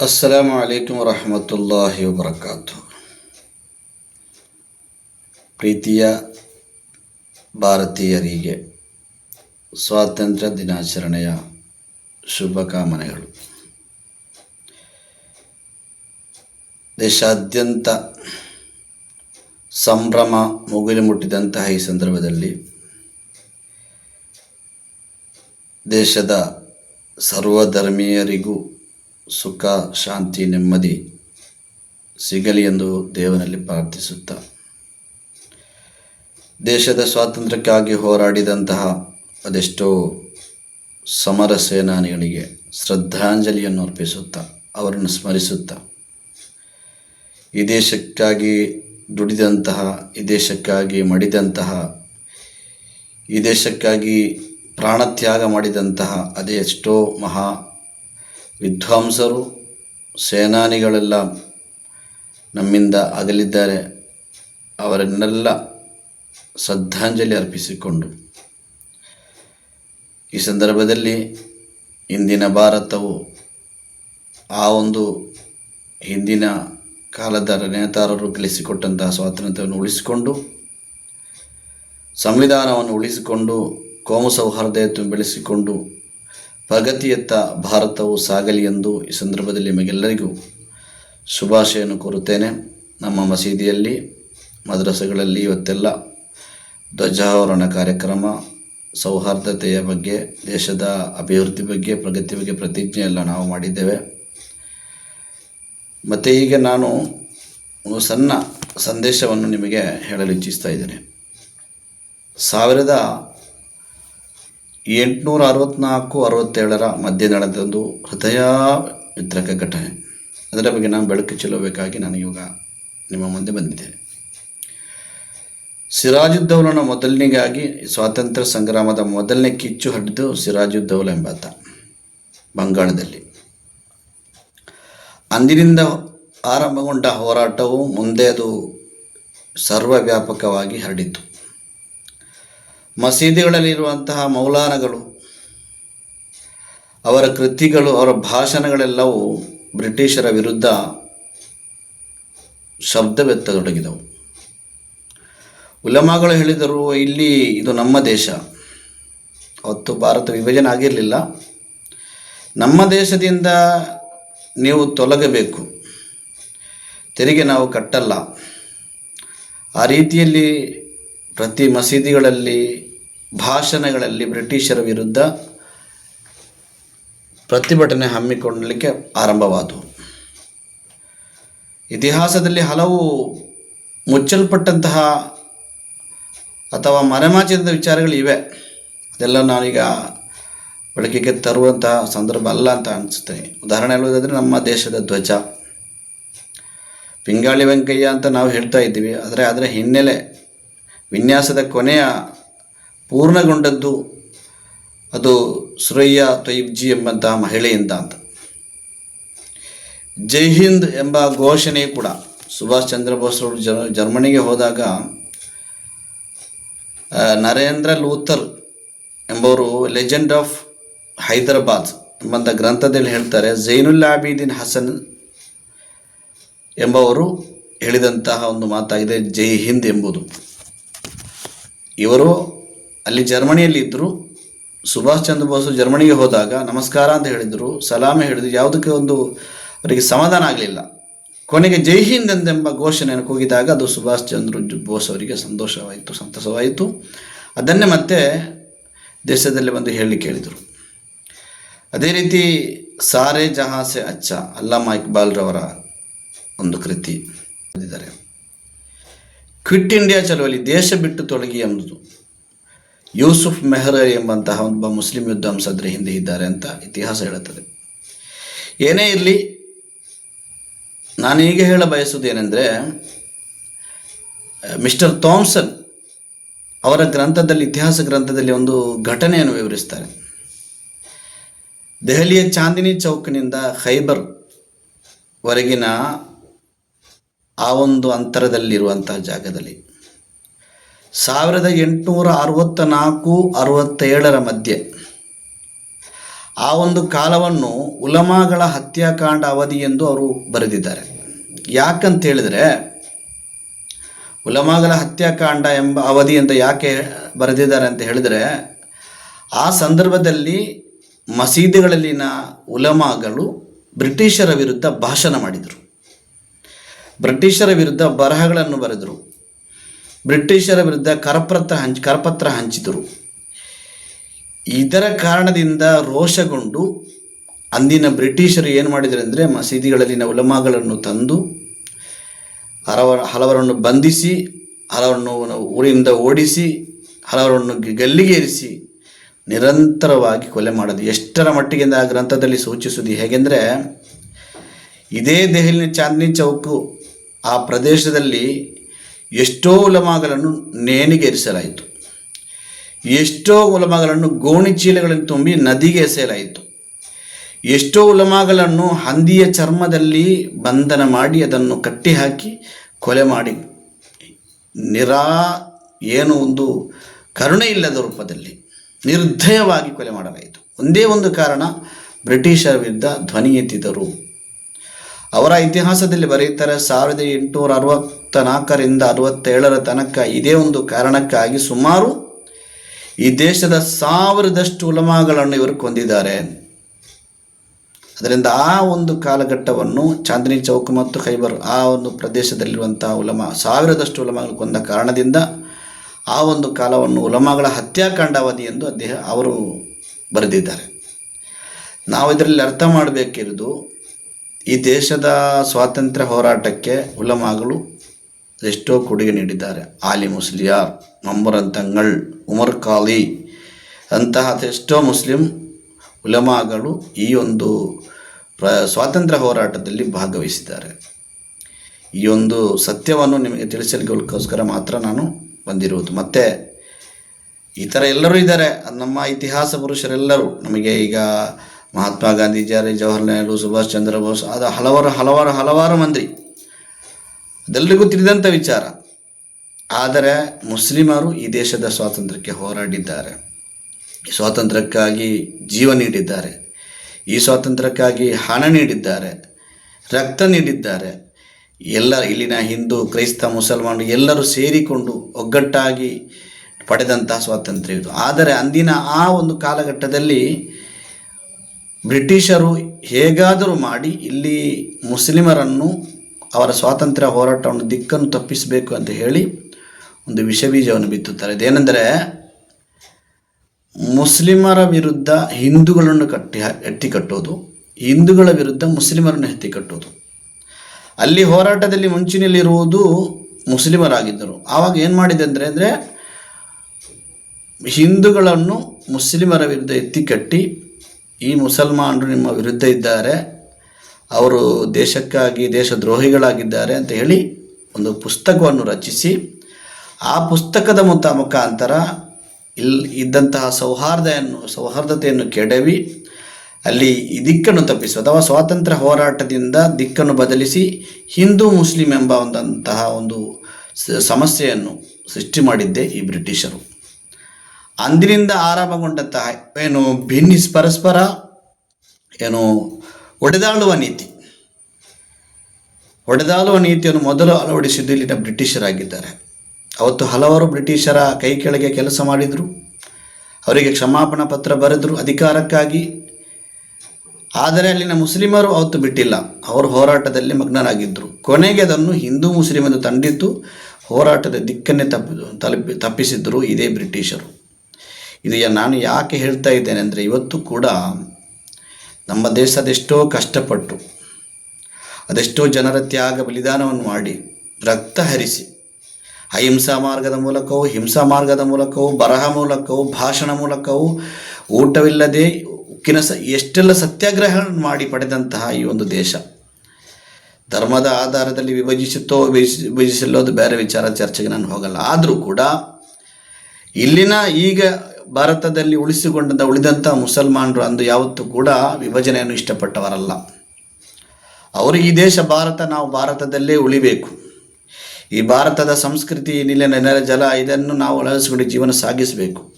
ಅಸ್ಸಲಾಮು ಅಲೈಕುಮ್ ವರಹಮತುಲ್ಲಾಹಿ ವಬರಕಾತು ಪ್ರೀತಿಯ ಭಾರತೀಯರಿಗೆ ಸ್ವಾತಂತ್ರ್ಯ ದಿನಾಚರಣೆಯ ಶುಭಕಾಮನೆಗಳು. ದೇಶಾದ್ಯಂತ ಸಂಭ್ರಮ ಮುಗಿಲು ಮುಟ್ಟಿದಂತಹ ಈ ಸಂದರ್ಭದಲ್ಲಿ ದೇಶದ ಸರ್ವಧರ್ಮೀಯರಿಗೂ ಸುಖ, ಶಾಂತಿ, ನೆಮ್ಮದಿ ಸಿಗಲಿ ಎಂದು ದೇವನಲ್ಲಿ ಪ್ರಾರ್ಥಿಸುತ್ತ. ದೇಶದ ಸ್ವಾತಂತ್ರ್ಯಕ್ಕಾಗಿ ಹೋರಾಡಿದಂತಹ ಅದೆಷ್ಟೋ ಸಮರ ಸೇನಾನಿಗಳಿಗೆ ಶ್ರದ್ಧಾಂಜಲಿಯನ್ನು ಅರ್ಪಿಸುತ್ತಾ, ಅವರನ್ನು ಸ್ಮರಿಸುತ್ತಾ. ಈ ದೇಶಕ್ಕಾಗಿ ದುಡಿದಂತಹ, ಈ ದೇಶಕ್ಕಾಗಿ ಮಡಿದಂತಹ, ಈ ದೇಶಕ್ಕಾಗಿ ಪ್ರಾಣತ್ಯಾಗ ಮಾಡಿದಂತಹ ಅದೇ ಎಷ್ಟೋ ಮಹಾ ವಿದ್ವಾಂಸರು, ಸೇನಾನಿಗಳೆಲ್ಲ ನಮ್ಮಿಂದ ಅಗಲಿದ್ದಾರೆ. ಅವರನ್ನೆಲ್ಲ ಶ್ರದ್ಧಾಂಜಲಿ ಅರ್ಪಿಸಿಕೊಂಡು ಈ ಸಂದರ್ಭದಲ್ಲಿ ಇಂದಿನ ಭಾರತವು ಆ ಒಂದು ಹಿಂದಿನ ಕಾಲದ ನೇತಾರರು ಗಳಿಸಿಕೊಟ್ಟಂತಹ ಸ್ವಾತಂತ್ರ್ಯವನ್ನು ಉಳಿಸಿಕೊಂಡು, ಸಂವಿಧಾನವನ್ನು ಉಳಿಸಿಕೊಂಡು, ಕೋಮು ಸೌಹಾರ್ದತೆಯನ್ನು ಬೆಳೆಸಿಕೊಂಡು ಪ್ರಗತಿಯತ್ತ ಭಾರತವು ಸಾಗಲಿ ಎಂದು ಈ ಸಂದರ್ಭದಲ್ಲಿ ನಿಮಗೆಲ್ಲರಿಗೂ ಶುಭಾಶಯನ್ನು ಕೋರುತ್ತೇನೆ. ನಮ್ಮ ಮಸೀದಿಯಲ್ಲಿ, ಮದ್ರಸೆಗಳಲ್ಲಿ ಇವತ್ತೆಲ್ಲ ಧ್ವಜಾರೋಹಣ ಕಾರ್ಯಕ್ರಮ, ಸೌಹಾರ್ದತೆಯ ಬಗ್ಗೆ, ದೇಶದ ಅಭಿವೃದ್ಧಿ ಬಗ್ಗೆ, ಪ್ರಗತಿ ಬಗ್ಗೆ ಪ್ರತಿಜ್ಞೆ ಎಲ್ಲ ನಾವು ಮಾಡಿದ್ದೇವೆ. ಮತ್ತು ಈಗ ನಾನು ಒಂದು ಸಣ್ಣ ಸಂದೇಶವನ್ನು ನಿಮಗೆ ಹೇಳಲು ಇಚ್ಛಿಸ್ತಾ ಇದ್ದೇನೆ. ಸಾವಿರದ ಎಂಟುನೂರ ಅರವತ್ತ್ನಾಲ್ಕು ಅರವತ್ತೇಳರ ಮಧ್ಯೆ ನಡೆದೊಂದು ಹೃದಯ ವಿತ್ರಕ ಘಟನೆ. ಅದರ ಬಗ್ಗೆ ನಾನು ಬೆಳಕು ಚೆಲ್ಲಬೇಕಾಗಿ ನಾನು ಇವಾಗ ನಿಮ್ಮ ಮುಂದೆ ಬಂದಿದ್ದೇನೆ. ಸಿರಾಜುದ್ದೌಲನ ಮೊದಲನೇಗಾಗಿ ಸ್ವಾತಂತ್ರ್ಯ ಸಂಗ್ರಾಮದ ಮೊದಲನೇ ಕಿಚ್ಚು ಹಡ್ದು ಸಿರಾಜುದ್ದೌಲ ಎಂಬಾತ, ಬಂಗಾಳದಲ್ಲಿ. ಅಂದಿನಿಂದ ಆರಂಭಗೊಂಡ ಹೋರಾಟವು ಮುಂದೆ ಅದು ಸರ್ವವ್ಯಾಪಕವಾಗಿ ಹರಡಿತು. ಮಸೀದಿಗಳಲ್ಲಿರುವಂತಹ ಮೌಲಾನಗಳು, ಅವರ ಕೃತಿಗಳು, ಅವರ ಭಾಷಣಗಳೆಲ್ಲವೂ ಬ್ರಿಟಿಷರ ವಿರುದ್ಧ ಶಬ್ದವೆತ್ತತೊಡಗಿದವು. ಉಲಮಾಗಳು ಹೇಳಿದರು, ಇಲ್ಲಿ ಇದು ನಮ್ಮ ದೇಶ. ಅವತ್ತು ಭಾರತ ವಿಭಜನೆ ಆಗಿರಲಿಲ್ಲ. ನಮ್ಮ ದೇಶದಿಂದ ನೀವು ತೊಲಗಬೇಕು. ತೆರಿಗೆ ನಾವು ಕಟ್ಟಲ್ಲ. ಆ ರೀತಿಯಲ್ಲಿ ಪ್ರತಿ ಮಸೀದಿಗಳಲ್ಲಿ ಭಾಷಣಗಳಲ್ಲಿ ಬ್ರಿಟಿಷರ ವಿರುದ್ಧ ಪ್ರತಿಭಟನೆ ಹಮ್ಮಿಕೊಳ್ಳಲಿಕ್ಕೆ ಆರಂಭವಾದವು. ಇತಿಹಾಸದಲ್ಲಿ ಹಲವು ಮುಚ್ಚಲ್ಪಟ್ಟಂತಹ ಅಥವಾ ಮರೆಮಾಚಿದ ವಿಚಾರಗಳು ಇವೆ. ಅದೆಲ್ಲ ನಾನೀಗ ಬೆಳಕಿಗೆ ತರುವಂತಹ ಸಂದರ್ಭ ಅಲ್ಲ ಅಂತ ಅನಿಸ್ತೇನೆ ಉದಾಹರಣೆ ಹೇಳುವುದಾದರೆ ನಮ್ಮ ದೇಶದ ಧ್ವಜ. ಪಿಂಗಾಳಿ ವೆಂಕಯ್ಯ ಅಂತ ನಾವು ಹೇಳ್ತಾ ಇದ್ದೀವಿ. ಆದರೆ ಅದರ ಹಿನ್ನೆಲೆ ವಿನ್ಯಾಸದ ಕೊನೆಯ ಪೂರ್ಣಗೊಂಡದ್ದು ಅದು ಸುರಯ್ಯ ತೊಯಿಬ್ಜಿ ಎಂಬಂತಹ ಮಹಿಳೆಯಿಂದ ಅಂತ. ಜೈ ಹಿಂದ್ ಎಂಬ ಘೋಷಣೆ ಕೂಡ ಸುಭಾಷ್ ಚಂದ್ರ ಬೋಸ್ರವರು ಅವರು ಜರ್ಮನಿಗೆ ಹೋದಾಗ ನರೇಂದ್ರ ಲೂಥರ್ ಎಂಬವರು ಲೆಜೆಂಡ್ ಆಫ್ ಹೈದರಾಬಾದ್ ಎಂಬಂಥ ಗ್ರಂಥದಲ್ಲಿ ಹೇಳ್ತಾರೆ, ಜೈನುಲ್ ಹಸನ್ ಎಂಬವರು ಹೇಳಿದಂತಹ ಒಂದು ಮಾತಾಗಿದೆ, ಜೈ ಹಿಂದ್ ಎಂಬುದು. ಇವರು ಅಲ್ಲಿ ಜರ್ಮನಿಯಲ್ಲಿ ಇದ್ದರು ಸುಭಾಷ್ ಚಂದ್ರ ಬೋಸ್ ಜರ್ಮನಿಗೆ ಹೋದಾಗ ನಮಸ್ಕಾರ ಅಂತ ಹೇಳಿದರು, ಸಲಾಮೆ ಹೇಳಿದ್ರು, ಯಾವುದಕ್ಕೆ ಒಂದು ಅವರಿಗೆ ಸಮಾಧಾನ ಆಗಲಿಲ್ಲ. ಕೊನೆಗೆ ಜೈ ಹಿಂದ್ ಎಂದೆಂಬ ಘೋಷಣೆಯನ್ನು ಕೂಗಿದಾಗ ಅದು ಸುಭಾಷ್ ಚಂದ್ರ ಬೋಸ್ ಅವರಿಗೆ ಸಂತೋಷವಾಯಿತು, ಸಂತಸವಾಯಿತು. ಅದನ್ನೇ ಮತ್ತೆ ದೇಶದಲ್ಲಿ ಬಂದು ಹೇಳಿ ಕೇಳಿದರು. ಅದೇ ರೀತಿ ಸಾರೆ ಜಹಾಸೆ ಅಚ್ಚ, ಅಲ್ಲಾಮ ಇಕ್ಬಾಲ್ರವರ ಒಂದು ಕೃತಿ. ಓದಿದ್ದಾರೆ ಕ್ವಿಟ್ ಇಂಡಿಯಾ ಚಳುವಳಿ ದೇಶ ಬಿಟ್ಟು ತೊಲಗಿ ಎಂಬುದು. ಯೂಸುಫ್ ಮೆಹ್ರ ಎಂಬಂತಹ ಒಬ್ಬ ಮುಸ್ಲಿಂ ವಿದ್ವಾಂಸದ್ರ ಹಿಂದೆ ಇದ್ದಾರೆ ಅಂತ ಇತಿಹಾಸ ಹೇಳುತ್ತದೆ. ಏನೇ ಇರಲಿ, ನಾನು ಈಗ ಹೇಳ ಬಯಸುವುದೇನೆಂದರೆ ಮಿಸ್ಟರ್ ಥಾಮ್ಸನ್ ಅವರ ಗ್ರಂಥದಲ್ಲಿ, ಇತಿಹಾಸ ಗ್ರಂಥದಲ್ಲಿ ಒಂದು ಘಟನೆಯನ್ನು ವಿವರಿಸ್ತಾರೆ. ದೆಹಲಿಯ ಚಾಂದಿನಿ ಚೌಕ್ನಿಂದ ಖೈಬರ್ ವರೆಗಿನ ಆ ಒಂದು ಅಂತರದಲ್ಲಿರುವಂತಹ ಜಾಗದಲ್ಲಿ ಸಾವಿರದ ಎಂಟುನೂರ ಅರವತ್ತ ನಾಲ್ಕು ಅರವತ್ತೇಳರ ಮಧ್ಯೆ ಆ ಒಂದು ಕಾಲವನ್ನು ಉಲಮಾಗಳ ಹತ್ಯಾಕಾಂಡ ಅವಧಿ ಎಂದು ಅವರು ಬರೆದಿದ್ದಾರೆ. ಯಾಕಂತ ಹೇಳಿದರೆ ಉಲಮಾಗಳ ಹತ್ಯಾಕಾಂಡ ಎಂಬ ಅವಧಿ ಅಂತ ಯಾಕೆ ಬರೆದಿದ್ದಾರೆ ಅಂತ ಹೇಳಿದರೆ ಆ ಸಂದರ್ಭದಲ್ಲಿ ಮಸೀದಿಗಳಲ್ಲಿನ ಉಲಮಾಗಳು ಬ್ರಿಟಿಷರ ವಿರುದ್ಧ ಭಾಷಣ ಮಾಡಿದರು. ಬ್ರಿಟಿಷರ ವಿರುದ್ಧ ಬರಹಗಳನ್ನು ಬರೆದರು. ಬ್ರಿಟಿಷರ ವಿರುದ್ಧ ಕರಪತ್ರ ಹಂಚ್, ಕರಪತ್ರ ಹಂಚಿದರು. ಇದರ ಕಾರಣದಿಂದ ರೋಷಗೊಂಡು ಅಂದಿನ ಬ್ರಿಟಿಷರು ಏನು ಮಾಡಿದರು ಅಂದರೆ ಮಸೀದಿಗಳಲ್ಲಿನ ಉಲಮಾಗಳನ್ನು ತಂದು ಹಲವರ, ಹಲವರನ್ನು ಬಂಧಿಸಿ, ಹಲವರನ್ನು ಊರಿಂದ ಓಡಿಸಿ, ಹಲವರನ್ನು ಗಲ್ಲಿಗೇರಿಸಿ ನಿರಂತರವಾಗಿ ಕೊಲೆ ಮಾಡೋದು. ಎಷ್ಟರ ಮಟ್ಟಿಗೆ ಆ ಗ್ರಂಥದಲ್ಲಿ ಸೂಚಿಸುವುದು ಹೇಗೆಂದರೆ ಇದೇ ದೆಹಲಿನ ಚಾಂದಿನಿ ಚೌಕು ಆ ಪ್ರದೇಶದಲ್ಲಿ ಎಷ್ಟೋ ಉಲಮಾಗಳನ್ನು ನೇಣಿಗೇರಿಸಲಾಯಿತು ಎಷ್ಟೋ ಉಲಮಾಗಳನ್ನು ಗೋಣಿ ಚೀಲಗಳನ್ನು ತುಂಬಿ ನದಿಗೆ ಎಸೆಯಲಾಯಿತು. ಎಷ್ಟೋ ಉಲಮಾಗಳನ್ನು ಹಂದಿಯ ಚರ್ಮದಲ್ಲಿ ಬಂಧನ ಮಾಡಿ ಅದನ್ನು ಕಟ್ಟಿಹಾಕಿ ಕೊಲೆ ಮಾಡಿ. ನಿರಾ ಏನು ಒಂದು ಕರುಣೆ ಇಲ್ಲದ ರೂಪದಲ್ಲಿ ನಿರ್ದಯವಾಗಿ ಕೊಲೆ ಮಾಡಲಾಯಿತು. ಒಂದೇ ಒಂದು ಕಾರಣ, ಬ್ರಿಟಿಷರ ವಿರುದ್ಧ ಧ್ವನಿ ಎತ್ತಿದರು. ಅವರ ಇತಿಹಾಸದಲ್ಲಿ ಬರೆಯುತ್ತಾರೆ, ಸಾವಿರದ ಎಂಟುನೂರ ಅರವತ್ತ ಅರವತ್ತ ನಾಲ್ಕರಿಂದ ಅರವತ್ತೇಳರ ತನಕ ಇದೇ ಒಂದು ಕಾರಣಕ್ಕಾಗಿ ಸುಮಾರು ಈ ದೇಶದ ಸಾವಿರದಷ್ಟು ಉಲಮಾಗಳನ್ನು ಇವರು ಕೊಂದಿದ್ದಾರೆ. ಅದರಿಂದ ಆ ಒಂದು ಕಾಲಘಟ್ಟವನ್ನು ಚಾಂದಿನಿ ಚೌಕ್ ಮತ್ತು ಖೈಬರ್ ಆ ಒಂದು ಪ್ರದೇಶದಲ್ಲಿರುವಂಥ ಉಲಮ, ಸಾವಿರದಷ್ಟು ಉಲಮಗಳು ಕೊಂದ ಕಾರಣದಿಂದ ಆ ಒಂದು ಕಾಲವನ್ನು ಉಲಮಗಳ ಹತ್ಯಾಕಾಂಡಾವಧಿ ಎಂದು ಅಧ್ಯಯ ಅವರು ಬರೆದಿದ್ದಾರೆ. ನಾವು ಇದರಲ್ಲಿ ಅರ್ಥ ಮಾಡಬೇಕಿರುವುದು ಈ ದೇಶದ ಸ್ವಾತಂತ್ರ್ಯ ಹೋರಾಟಕ್ಕೆ ಉಲಮಾಗಳು ಎಷ್ಟೋ ಕೊಡುಗೆ ನೀಡಿದ್ದಾರೆ. ಆಲಿ ಮುಸ್ಲಿಯಾರ್ ಮಮ್ಮರಂತಂಗಳ್ ಉಮರ್ ಖಾಲಿ ಅಂತಹ ಎಷ್ಟೋ ಮುಸ್ಲಿಂ ಉಲಮಾಗಳು ಈ ಒಂದು ಪ್ರ, ಸ್ವಾತಂತ್ರ್ಯ ಹೋರಾಟದಲ್ಲಿ ಭಾಗವಹಿಸಿದ್ದಾರೆ. ಈ ಒಂದು ಸತ್ಯವನ್ನು ನಿಮಗೆ ತಿಳಿಸಲಿಕ್ಕೋಸ್ಕರ ಮಾತ್ರ ನಾನು ಬಂದಿರುವುದು. ಮತ್ತು ಈ ಥರ ಎಲ್ಲರೂ ಇದ್ದಾರೆ. ನಮ್ಮ ಇತಿಹಾಸ ಪುರುಷರೆಲ್ಲರೂ, ನಮಗೆ ಈಗ ಮಹಾತ್ಮ ಗಾಂಧೀಜಿಯಾರಿ, ಜವಾಹರ್ಲಾಲ್ ನೆಹರು, ಸುಭಾಷ್ ಚಂದ್ರ ಬೋಸ್ ಅದು ಹಲವಾರು ಹಲವಾರು ಹಲವಾರು ಮಂದಿ ಅದೆಲ್ಲರಿಗೂ ತಿಳಿದಂಥ ವಿಚಾರ. ಆದರೆ ಮುಸ್ಲಿಮರು ಈ ದೇಶದ ಸ್ವಾತಂತ್ರ್ಯಕ್ಕೆ ಹೋರಾಡಿದ್ದಾರೆ. ಸ್ವಾತಂತ್ರ್ಯಕ್ಕಾಗಿ ಜೀವ ನೀಡಿದ್ದಾರೆ. ಈ ಸ್ವಾತಂತ್ರ್ಯಕ್ಕಾಗಿ ಹಣ ನೀಡಿದ್ದಾರೆ. ರಕ್ತ ನೀಡಿದ್ದಾರೆ. ಎಲ್ಲ ಇಲ್ಲಿನ ಹಿಂದೂ, ಕ್ರೈಸ್ತ, ಮುಸಲ್ಮಾನರು ಎಲ್ಲರೂ ಸೇರಿಕೊಂಡು ಒಗ್ಗಟ್ಟಾಗಿ ಪಡೆದಂತಹ ಸ್ವಾತಂತ್ರ್ಯ ಇದು. ಆದರೆ ಅಂದಿನ ಆ ಒಂದು ಕಾಲಘಟ್ಟದಲ್ಲಿ ಬ್ರಿಟಿಷರು ಹೇಗಾದರೂ ಮಾಡಿ ಇಲ್ಲಿ ಮುಸ್ಲಿಮರನ್ನು ಅವರ ಸ್ವಾತಂತ್ರ್ಯ ಹೋರಾಟವನ್ನು ದಿಕ್ಕನ್ನು ತಪ್ಪಿಸಬೇಕು ಅಂತ ಹೇಳಿ ಒಂದು ವಿಷಬೀಜವನ್ನು ಬಿತ್ತುತ್ತಾರೆ. ಅದೇನೆಂದರೆ ಮುಸ್ಲಿಮರ ವಿರುದ್ಧ ಹಿಂದೂಗಳನ್ನು ಕಟ್ಟಿ ಎತ್ತಿ ಕಟ್ಟೋದು, ಹಿಂದೂಗಳ ವಿರುದ್ಧ ಮುಸ್ಲಿಮರನ್ನು ಎತ್ತಿ ಕಟ್ಟೋದು. ಅಲ್ಲಿ ಹೋರಾಟದಲ್ಲಿ ಮುಂಚಿನಲ್ಲಿರುವುದು ಮುಸ್ಲಿಮರಾಗಿದ್ದರು. ಆವಾಗ ಏನು ಮಾಡಿದೆ ಅಂದರೆ ಅಂದರೆ ಹಿಂದೂಗಳನ್ನು ಮುಸ್ಲಿಮರ ವಿರುದ್ಧ ಎತ್ತಿ ಕಟ್ಟಿ, ಈ ಮುಸಲ್ಮಾನರು ನಿಮ್ಮ ವಿರುದ್ಧ ಇದ್ದಾರೆ ಅವರು ದೇಶಕ್ಕಾಗಿ, ದೇಶದ್ರೋಹಿಗಳಾಗಿದ್ದಾರೆ ಅಂತ ಹೇಳಿ ಒಂದು ಪುಸ್ತಕವನ್ನು ರಚಿಸಿ, ಆ ಪುಸ್ತಕದ ಮೊತ್ತ ಮುಖಾಂತರ ಇಲ್ಲಿ ಇದ್ದಂತಹ ಸೌಹಾರ್ದೆಯನ್ನು, ಸೌಹಾರ್ದತೆಯನ್ನು ಕೆಡವಿ, ಅಲ್ಲಿ ದಿಕ್ಕನ್ನು ತಪ್ಪಿಸುವ ಅಥವಾ ಸ್ವಾತಂತ್ರ್ಯ ಹೋರಾಟದಿಂದ ದಿಕ್ಕನ್ನು ಬದಲಿಸಿ ಹಿಂದೂ, ಮುಸ್ಲಿಂ ಎಂಬ ಒಂದಂತಹ ಒಂದು ಸಮಸ್ಯೆಯನ್ನು ಸೃಷ್ಟಿ ಮಾಡಿದ್ದೆ ಈ ಬ್ರಿಟಿಷರು. ಅಂದಿನಿಂದ ಆರಂಭಗೊಂಡಂತಹ ಏನು ಭಿನ್ನಿಸ್ ಪರಸ್ಪರ, ಏನು ಒಡೆದಾಳುವ ನೀತಿ. ಒಡೆದಾಳುವ ನೀತಿಯನ್ನು ಮೊದಲು ಅಳವಡಿಸಿದ್ದು ಇಲ್ಲಿನ ಬ್ರಿಟಿಷರಾಗಿದ್ದಾರೆ. ಅವತ್ತು ಹಲವಾರು ಬ್ರಿಟಿಷರ ಕೈ ಕೆಳಗೆ ಕೆಲಸ ಮಾಡಿದರು. ಅವರಿಗೆ ಕ್ಷಮಾಪಣಾ ಪತ್ರ ಬರೆದರು ಅಧಿಕಾರಕ್ಕಾಗಿ. ಆದರೆ ಅಲ್ಲಿನ ಮುಸ್ಲಿಮರು ಅವತ್ತು ಬಿಟ್ಟಿಲ್ಲ. ಅವರು ಹೋರಾಟದಲ್ಲಿ ಮಗ್ನರಾಗಿದ್ದರು ಕೊನೆಗೆ ಅದನ್ನು ಹಿಂದೂ ಮುಸ್ಲಿಮ್ ಎಂದು ತಂಡಿತು ಹೋರಾಟದ ದಿಕ್ಕನ್ನೇ ತಪ್ಪಿ, ತಲುಪಿ ತಪ್ಪಿಸಿದ್ದರು ಇದೇ ಬ್ರಿಟಿಷರು. ಇದು ನಾನು ಯಾಕೆ ಹೇಳ್ತಾ ಇದ್ದೇನೆ ಅಂದರೆ ಇವತ್ತು ಕೂಡ ನಮ್ಮ ದೇಶದೆಷ್ಟೋ ಕಷ್ಟಪಟ್ಟು ಅದೆಷ್ಟೋ ಜನರ ತ್ಯಾಗ ಬಲಿದಾನವನ್ನು ಮಾಡಿ ರಕ್ತ ಹರಿಸಿ, ಅಹಿಂಸಾ ಮಾರ್ಗದ ಮೂಲಕವೂ ಹಿಂಸಾ ಮಾರ್ಗದ ಮೂಲಕವೂ ಬರಹ ಮೂಲಕವೂ ಭಾಷಣ ಮೂಲಕವೂ ಊಟವಿಲ್ಲದೆ ಉಕ್ಕಿನ ಸ, ಎಷ್ಟೆಲ್ಲ ಸತ್ಯಾಗ್ರಹಗಳನ್ನು ಮಾಡಿ ಪಡೆದಂತಹ ಈ ಒಂದು ದೇಶ. ಧರ್ಮದ ಆಧಾರದಲ್ಲಿ ವಿಭಜಿಸುತ್ತೋ, ವಿಭಜಿಸಿ, ವಿಭಜಿಸಿಲ್ಲೋದು ಬೇರೆ ವಿಚಾರ, ಚರ್ಚೆಗೆ ನಾನು ಹೋಗಲ್ಲ. ಆದರೂ ಕೂಡ ಇಲ್ಲಿನ ಈಗ ಭಾರತದಲ್ಲಿ ಉಳಿಸಿಕೊಂಡಂಥ ಉಳಿದಂಥ ಮುಸಲ್ಮಾನರು ಅಂದು ಯಾವತ್ತೂ ಕೂಡ ವಿಭಜನೆಯನ್ನು ಇಷ್ಟಪಟ್ಟವರಲ್ಲ. ಅವರು ಈ ದೇಶ ಭಾರತ, ನಾವು ಭಾರತದಲ್ಲೇ ಉಳಿಬೇಕು. ಈ ಭಾರತದ ಸಂಸ್ಕೃತಿ ನಿಲ ನೆಲ, ಜಲ, ಇದನ್ನು ನಾವು ಅಳವಡಿಸಿಕೊಂಡು ಜೀವನ ಸಾಗಿಸಬೇಕು.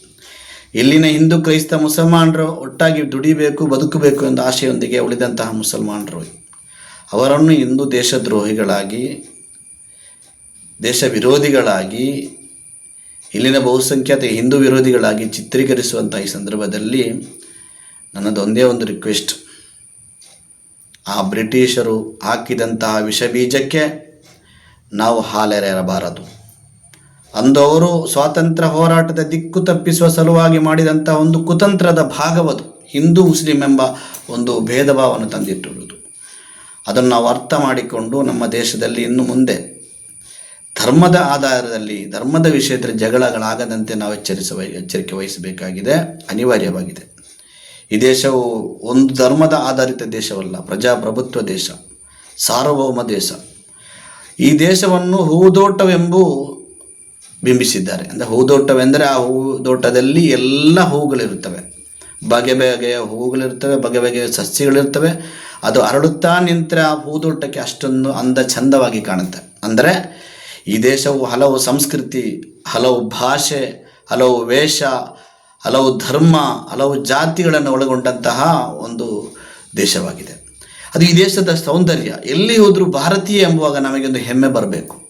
ಇಲ್ಲಿನ ಹಿಂದೂ ಕ್ರೈಸ್ತ ಮುಸಲ್ಮಾನರು ಒಟ್ಟಾಗಿ ದುಡಿಬೇಕು, ಬದುಕಬೇಕು ಎಂದು ಆಶೆಯೊಂದಿಗೆ ಉಳಿದಂತಹ ಮುಸಲ್ಮಾನರು. ಅವರನ್ನು ಹಿಂದೂ ದೇಶದ್ರೋಹಿಗಳಾಗಿ ದೇಶ ವಿರೋಧಿಗಳಾಗಿ ಇಲ್ಲಿನ ಬಹುಸಂಖ್ಯಾತ ಹಿಂದೂ ವಿರೋಧಿಗಳಾಗಿ ಚಿತ್ರೀಕರಿಸುವಂಥ ಈ ಸಂದರ್ಭದಲ್ಲಿ ನನ್ನದೊಂದೇ ಒಂದು ರಿಕ್ವೆಸ್ಟ್ ಆ ಬ್ರಿಟಿಷರು ಹಾಕಿದಂತಹ ವಿಷಬೀಜಕ್ಕೆ ನಾವು ಹಾಲೆರೆಯಬಾರದು ಅಂದು ಅವರು ಸ್ವಾತಂತ್ರ್ಯ ಹೋರಾಟದ ದಿಕ್ಕು ತಪ್ಪಿಸುವ ಸಲುವಾಗಿ ಮಾಡಿದಂಥ ಒಂದು ಕುತಂತ್ರದ ಭಾಗವದು. ಹಿಂದೂ, ಮುಸ್ಲಿಂ ಎಂಬ ಒಂದು ಭೇದ ಭಾವವನ್ನು ತಂದಿಟ್ಟಿರುವುದು. ಅದನ್ನು ನಾವು ಅರ್ಥ ಮಾಡಿಕೊಂಡು ನಮ್ಮ ದೇಶದಲ್ಲಿ ಇನ್ನು ಮುಂದೆ ಧರ್ಮದ ಆಧಾರದಲ್ಲಿ, ಧರ್ಮದ ವಿಷಯದಲ್ಲಿ ಜಗಳಗಳಾಗದಂತೆ ನಾವು ಎಚ್ಚರಿಸ ಎಚ್ಚರಿಕೆ ವಹಿಸಬೇಕಾಗಿದೆ. ಅನಿವಾರ್ಯವಾಗಿದೆ. ಈ ದೇಶವು ಒಂದು ಧರ್ಮದ ಆಧಾರಿತ ದೇಶವಲ್ಲ, ಪ್ರಜಾಪ್ರಭುತ್ವ ದೇಶ, ಸಾರ್ವಭೌಮ ದೇಶ. ಈ ದೇಶವನ್ನು ಹೂದೋಟವೆಂಬು ಬಿಂಬಿಸಿದ್ದಾರೆ. ಅಂದರೆ ಹೂದೋಟವೆಂದರೆ ಆ ಹೂದೋಟದಲ್ಲಿ ಎಲ್ಲ ಹೂಗಳಿರುತ್ತವೆ. ಬಗೆ ಬಗೆಯ ಹೂಗಳಿರ್ತವೆ ಬಗೆ ಬಗೆಯ ಸಸ್ಯಗಳಿರ್ತವೆ ಅದು ಅರಳುತ್ತಾ ನಿಂತರೆ ಆ ಹೂದೋಟಕ್ಕೆ ಅಷ್ಟೊಂದು ಅಂದ ಚಂದವಾಗಿ ಕಾಣುತ್ತೆ. ಅಂದರೆ ಈ ದೇಶವು ಹಲವು ಸಂಸ್ಕೃತಿ, ಹಲವು ಭಾಷೆ, ಹಲವು ವೇಷ ಹಲವು ಧರ್ಮ, ಹಲವು ಜಾತಿಗಳನ್ನು ಒಳಗೊಂಡಂತಹ ಒಂದು ದೇಶವಾಗಿದೆ. ಅದು ಈ ದೇಶದ ಸೌಂದರ್ಯ. ಎಲ್ಲಿ ಹೋದರೂ ಭಾರತೀಯ ಎಂಬುವಾಗ ನಮಗೊಂದು ಹೆಮ್ಮೆ ಬರಬೇಕು.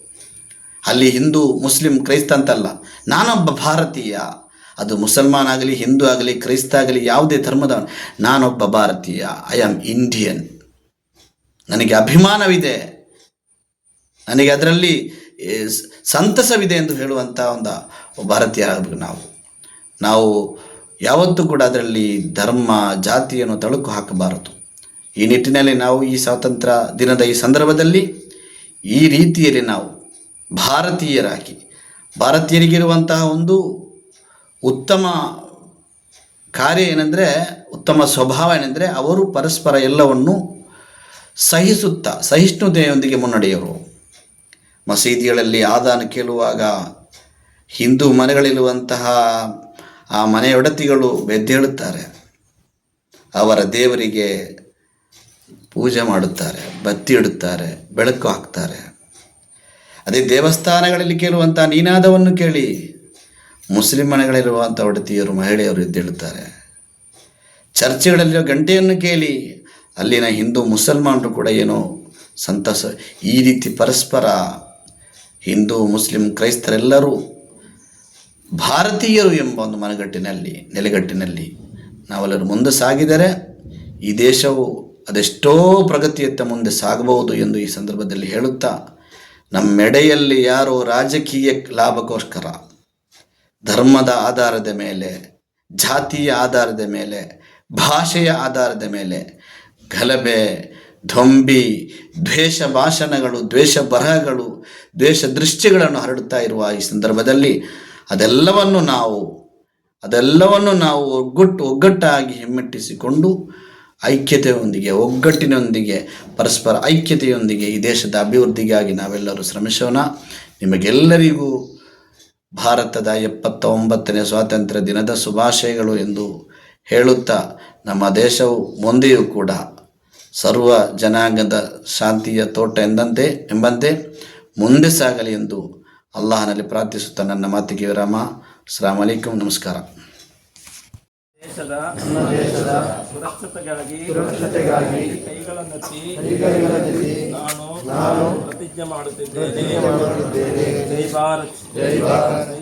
ಅಲ್ಲಿ ಹಿಂದೂ, ಮುಸ್ಲಿಂ, ಕ್ರೈಸ್ತ ಅಂತಲ್ಲ, ನಾನೊಬ್ಬ ಭಾರತೀಯ. ಅದು ಮುಸಲ್ಮಾನ್ ಆಗಲಿ, ಹಿಂದೂ ಆಗಲಿ, ಕ್ರೈಸ್ತ ಆಗಲಿ, ಯಾವುದೇ ಧರ್ಮದ ನಾನೊಬ್ಬ ಭಾರತೀಯ. ಐ ಆಮ್ ಇಂಡಿಯನ್ ನನಗೆ ಅಭಿಮಾನವಿದೆ. ನನಗೆ ಅದರಲ್ಲಿ ಸಂತಸವಿದೆ ಎಂದು ಹೇಳುವಂಥ ಒಂದು ಭಾರತೀಯ ಆಗಬೇಕು ನಾವು. ನಾವು ಯಾವತ್ತೂ ಕೂಡ ಅದರಲ್ಲಿ ಧರ್ಮ ಜಾತಿಯನ್ನು ತಳುಕು ಹಾಕಬಾರದು. ಈ ನಿಟ್ಟಿನಲ್ಲಿ ನಾವು ಈ ಸ್ವಾತಂತ್ರ್ಯ ದಿನದ ಈ ಸಂದರ್ಭದಲ್ಲಿ ಈ ರೀತಿಯಲ್ಲಿ ನಾವು ಭಾರತೀಯರಾಗಿ, ಭಾರತೀಯರಿಗಿರುವಂತಹ ಒಂದು ಉತ್ತಮ ಕಾರ್ಯ ಏನೆಂದರೆ, ಉತ್ತಮ ಸ್ವಭಾವ ಏನೆಂದರೆ, ಅವರು ಪರಸ್ಪರ ಎಲ್ಲವನ್ನು ಸಹಿಸುತ್ತಾ, ಸಹಿಷ್ಣುತೆಯೊಂದಿಗೆ ಮುನ್ನಡೆಯರು ಮಸೀದಿಗಳಲ್ಲಿ ಆದಾನ ಕೇಳುವಾಗ ಹಿಂದೂ ಮನೆಗಳಿರುವಂತಹ ಆ ಮನೆಯೊಡತಿಗಳು ಬೆದ್ದೇಳುತ್ತಾರೆ ಅವರ ದೇವರಿಗೆ ಪೂಜೆ ಮಾಡುತ್ತಾರೆ, ಬತ್ತಿ ಇಡುತ್ತಾರೆ, ಬೆಳಕು ಹಾಕ್ತಾರೆ. ಅದೇ ದೇವಸ್ಥಾನಗಳಲ್ಲಿ ಕೇಳುವಂಥ ನೀನಾದವನ್ನು ಕೇಳಿ ಮುಸ್ಲಿಂ ಮನೆಗಳಿರುವಂಥ ಒಡತಿಯರು, ಮಹಿಳೆಯರು ಎದ್ದೇಳುತ್ತಾರೆ. ಚರ್ಚ್ಗಳಲ್ಲಿರೋ ಗಂಟೆಯನ್ನು ಕೇಳಿ ಅಲ್ಲಿನ ಹಿಂದೂ ಮುಸಲ್ಮಾನರು ಕೂಡ ಏನೋ ಸಂತಸ, ಈ ರೀತಿ ಪರಸ್ಪರ ಹಿಂದೂ, ಮುಸ್ಲಿಂ, ಕ್ರೈಸ್ತರೆಲ್ಲರೂ ಭಾರತೀಯರು ಎಂಬ ಒಂದು ಮನಗಟ್ಟಿನಲ್ಲಿ, ನೆಲೆಗಟ್ಟಿನಲ್ಲಿ ನಾವೆಲ್ಲರೂ ಮುಂದೆ ಸಾಗಿದರೆ ಈ ದೇಶವು ಅದೆಷ್ಟೋ ಪ್ರಗತಿಯತ್ತ ಮುಂದೆ ಸಾಗಬಹುದು ಎಂದು ಈ ಸಂದರ್ಭದಲ್ಲಿ ಹೇಳುತ್ತಾ, ನಮ್ಮೆಡೆಯಲ್ಲಿ ಯಾರೋ ರಾಜಕೀಯ ಲಾಭಕ್ಕೋಸ್ಕರ ಧರ್ಮದ ಆಧಾರದ ಮೇಲೆ, ಜಾತಿಯ ಆಧಾರದ ಮೇಲೆ, ಭಾಷೆಯ ಆಧಾರದ ಮೇಲೆ ಗಲಭೆ, ಧೊಂಬಿ ದ್ವೇಷ ಭಾಷಣಗಳು ದ್ವೇಷ ಬರಹಗಳು ದ್ವೇಷ ದೃಷ್ಟಿಗಳನ್ನು ಹರಡುತ್ತಾ ಇರುವ ಈ ಸಂದರ್ಭದಲ್ಲಿ ಅದೆಲ್ಲವನ್ನು ನಾವು ಅದೆಲ್ಲವನ್ನು ನಾವು ಒಗ್ಗಟ್ಟು, ಒಗ್ಗಟ್ಟಾಗಿ ಹಿಮ್ಮೆಟ್ಟಿಸಿಕೊಂಡು ಐಕ್ಯತೆಯೊಂದಿಗೆ, ಒಗ್ಗಟ್ಟಿನೊಂದಿಗೆ, ಪರಸ್ಪರ ಐಕ್ಯತೆಯೊಂದಿಗೆ ಈ ದೇಶದ ಅಭಿವೃದ್ಧಿಗಾಗಿ ನಾವೆಲ್ಲರೂ ಶ್ರಮಿಸೋಣ. ನಿಮಗೆಲ್ಲರಿಗೂ ಭಾರತದ ಎಪ್ಪತ್ತ ಒಂಬತ್ತನೇ ಸ್ವಾತಂತ್ರ್ಯ ದಿನದ ಶುಭಾಶಯಗಳು ಎಂದು ಹೇಳುತ್ತಾ ನಮ್ಮ ದೇಶವು ಮುಂದೆಯೂ ಕೂಡ ಸರ್ವ ಜನಾಂಗದ ಶಾಂತಿಯ ತೋಟ ಎಂದಂತೆ, ಎಂಬಂತೆ ಮುಂದೆ ಸಾಗಲಿ ಎಂದು ಅಲ್ಲಾಹನಲ್ಲಿ ಪ್ರಾರ್ಥಿಸುತ್ತಾ ನನ್ನ ಮಾತಿಗೆ ವಿರಾಮ. ಅಸ್ಲಾಂ ಅಲೈಕುಂ ನಮಸ್ಕಾರ. ದೇಶದ ದೇಶದ ಸುರಕ್ಷತೆಗಾಗಿ ಸುರಕ್ಷತೆಗಾಗಿ ಕೈಗಳನ್ನೆತ್ತಿ ಕೈಗಳನ್ನೆತ್ತಿ ನಾನು ನಾನು ಪ್ರತಿಜ್ಞೆ ಮಾಡುತ್ತಿದ್ದೇನೆ. ಜೈ ಭಾರತ್. ಜೈ ಭಾರತ್.